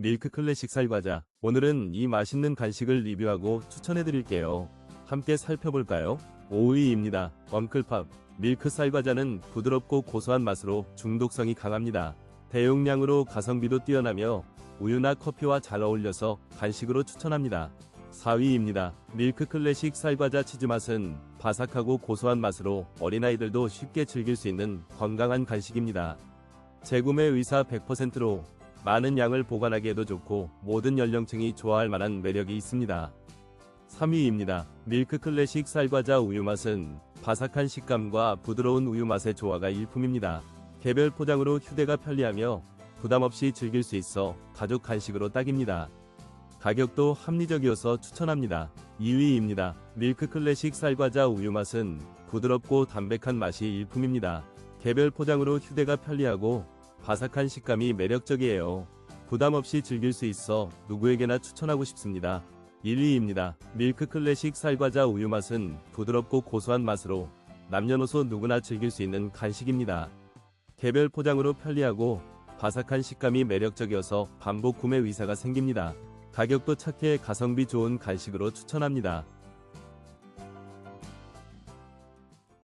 밀크 클래식 쌀과자. 오늘은 이 맛있는 간식을 리뷰하고 추천해 드릴게요. 함께 살펴볼까요? 5위입니다. 엉클팝. 밀크 쌀과자는 부드럽고 고소한 맛으로 중독성이 강합니다. 대용량으로 가성비도 뛰어나며 우유나 커피와 잘 어울려서 간식으로 추천합니다. 4위입니다. 밀크 클래식 쌀과자 치즈 맛은 바삭하고 고소한 맛으로 어린아이들도 쉽게 즐길 수 있는 건강한 간식입니다. 재구매 의사 100%로 많은 양을 보관하기에도 좋고 모든 연령층이 좋아할 만한 매력이 있습니다. 3위입니다. 밀크 클래식 쌀과자 우유 맛은 바삭한 식감과 부드러운 우유 맛의 조화가 일품입니다. 개별 포장으로 휴대가 편리하며 부담 없이 즐길 수 있어 가족 간식으로 딱입니다. 가격도 합리적이어서 추천합니다. 2위입니다. 밀크 클래식 쌀과자 우유 맛은 부드럽고 담백한 맛이 일품입니다. 개별 포장으로 휴대가 편리하고 바삭한 식감이 매력적이에요. 부담 없이 즐길 수 있어 누구에게나 추천하고 싶습니다. 1위입니다. 밀크 클래식 쌀과자 우유 맛은 부드럽고 고소한 맛으로 남녀노소 누구나 즐길 수 있는 간식입니다. 개별 포장으로 편리하고 바삭한 식감이 매력적이어서 반복 구매 의사가 생깁니다. 가격도 착해 가성비 좋은 간식으로 추천합니다.